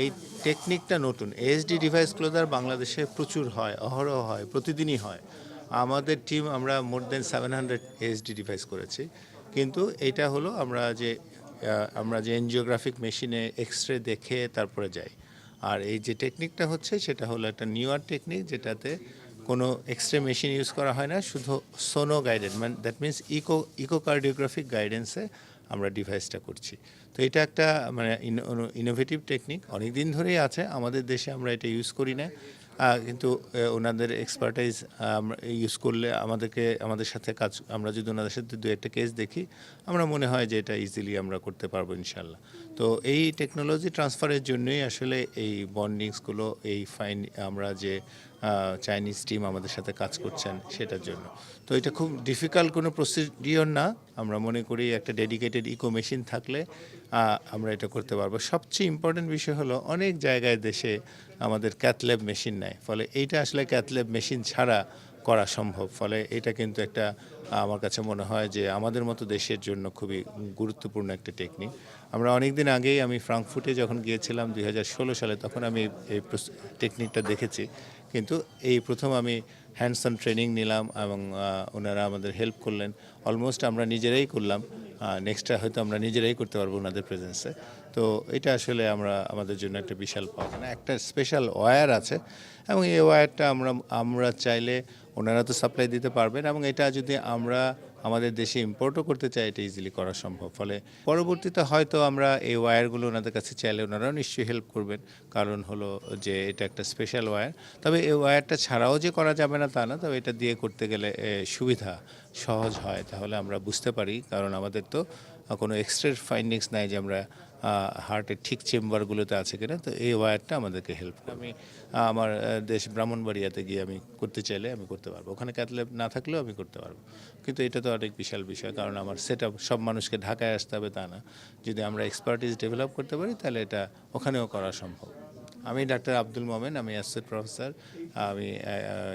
এই টেকনিকটা নতুন। এএসডি ডিভাইস ক্লোজার বাংলাদেশে প্রচুর হয়, অহরহ হয়, প্রতিদিনই হয়। আমাদের টিম আমরা more than seven hundred ASD device করেছি। কিন্তু এটা হলো আমরা যে আমরা যে এনজিওগ্রাফিক মেশিনে এক্স রে দেখে তারপরে যাই। আর এই যে টেকনিকটা হচ্ছে, সেটা হলো একটা নিউয়ার টেকনিক যেটাতে কোনো এক্স রে মেশিন ইউজ করা হয় না, শুধু সোনো গাইডেড মানে দ্যাট মিন্স ইকো ইকোকার্ডিওগ্রাফিক গাইডেন্সে আমরা ডিভাইসটা করছি। তো এটা একটা মানে ইনোভেটিভ টেকনিক অনেক দিন ধরেই আছে, আমাদের দেশে আমরা এটা ইউজ করি না। কিন্তু ওনাদের এক্সপার্টাইজ ইউজ করলে আমাদেরকে, আমাদের সাথে কাজ, আমরা যদি ওনাদের সাথে দু একটা কেস দেখি, আমরা মনে হয় যে এটা ইজিলি আমরা করতে পারব ইনশাল্লাহ তো এই টেকনোলজি ট্রান্সফারের জন্যই আসলে এই বন্ডিংসগুলো এই ফাইন আমরা যে চাইনিজ টিম আমাদের সাথে কাজ করছেন, সেটার জন্য। তো এটা খুব ডিফিকাল্ট কোনো প্রসিডিওর না। আমরা মনে করি একটা ডেডিকেটেড ইকো মেশিন থাকলে আমরা এটা করতে পারব। সবচেয়ে ইম্পর্টেন্ট বিষয় হলো অনেক জায়গায় দেশে আমাদের ক্যাথল্যাব মেশিন নেয় ফলে এইটা আসলে ক্যাথল্যাব মেশিন ছাড়া করা সম্ভব। ফলে এটা কিন্তু একটা, আমার কাছে মনে হয় যে আমাদের মতো দেশের জন্য খুবই গুরুত্বপূর্ণ একটা টেকনিক আমরা অনেক দিন আগেই আমি ফ্রাঙ্কফুটে যখন গিয়েছিলাম দুই হাজার ষোলো সালে, তখন আমি এই টেকনিকটা দেখেছি। কিন্তু এই প্রথম আমি হ্যান্ডস অন ট্রেনিং নিলাম এবং ওনারা আমাদের হেল্প করলেন। অলমোস্ট আমরা নিজেরাই করলাম। নেক্সটটা হয়তো আমরা নিজেরাই করতে পারব ওনাদের প্রেজেন্সে তো এটা আসলে আমরা, আমাদের জন্য একটা বিশাল পাওয়া না একটা স্পেশাল ওয়্যার আছে এবং এই ওয়্যারটা আমরা আমরা চাইলে ওনারা তো সাপ্লাই দিতে পারবেন এবং এটা যদি আমরা আমাদের দেশে ইম্পোর্টও করতে চাই এটা ইজিলি করা সম্ভব। ফলে পরবর্তীতে হয়তো আমরা এই ওয়্যারগুলো ওনাদের কাছে চাইলে ওনারাও নিশ্চয়ই হেল্প করবেন। কারণ হলো যে এটা একটা স্পেশাল ওয়্যার তবে এই ওয়্যারটা ছাড়াও যে করা যাবে না তা না, তবে এটা দিয়ে করতে গেলে সুবিধা সহজ হয়। তাহলে আমরা বুঝতে পারি। কারণ আমাদের তো কোনো এক্সট্রা ফাইন্ডিংস নাই যে আমরা হার্টের ঠিক চেম্বারগুলোতে আছে কিনা, তো এই ওয়্যারটা আমাদেরকে হেল্প করে আমি আমার দেশ ব্রাহ্মণবাড়িয়াতে গিয়ে আমি করতে চাইলে আমি করতে পারব। ওখানে ক্যাথলেব না থাকলেও আমি করতে পারব। কিন্তু এটা তো অনেক বিশাল বিষয়, কারণ আমার সেট সব মানুষকে ঢাকায় আসতে হবে তা না। যদি আমরা এক্সপার্টিস ডেভেলপ করতে পারি, তাহলে এটা ওখানেও করা সম্ভব। আমি ডাক্তার আব্দুল মোমেন, আমি অ্যাসোসিয়েট প্রফেসর আমি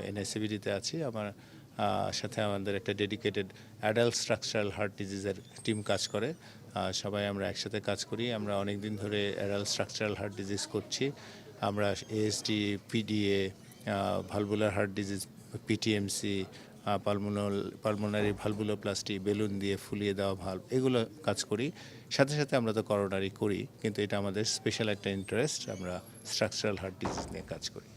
এনএসিবিডিতে আছি। আমার সাথে আমাদের একটা ডেডিকেটেড অ্যাডাল্ট স্ট্রাকচারাল হার্ট ডিজিজের টিম কাজ করে। সবাই আমরা একসাথে কাজ করি। আমরা অনেক দিন ধরে অ্যাডাল্ট স্ট্রাকচারাল হার্ট ডিজিজ করছি। আমরা AST PDA valvular heart disease PTMC pulmonal pulmonary valvuloplasty balloon দিয়ে ফুলিয়ে দেওয়া ভাল্ব এগুলো কাজ করি। সাথে সাথে আমরা তো করোনারি করি, কিন্তু এটা আমাদের স্পেশাল একটা ইন্টারেস্ট আমরা স্ট্রাকচারাল হার্ট ডিজিজ নিয়ে কাজ করি।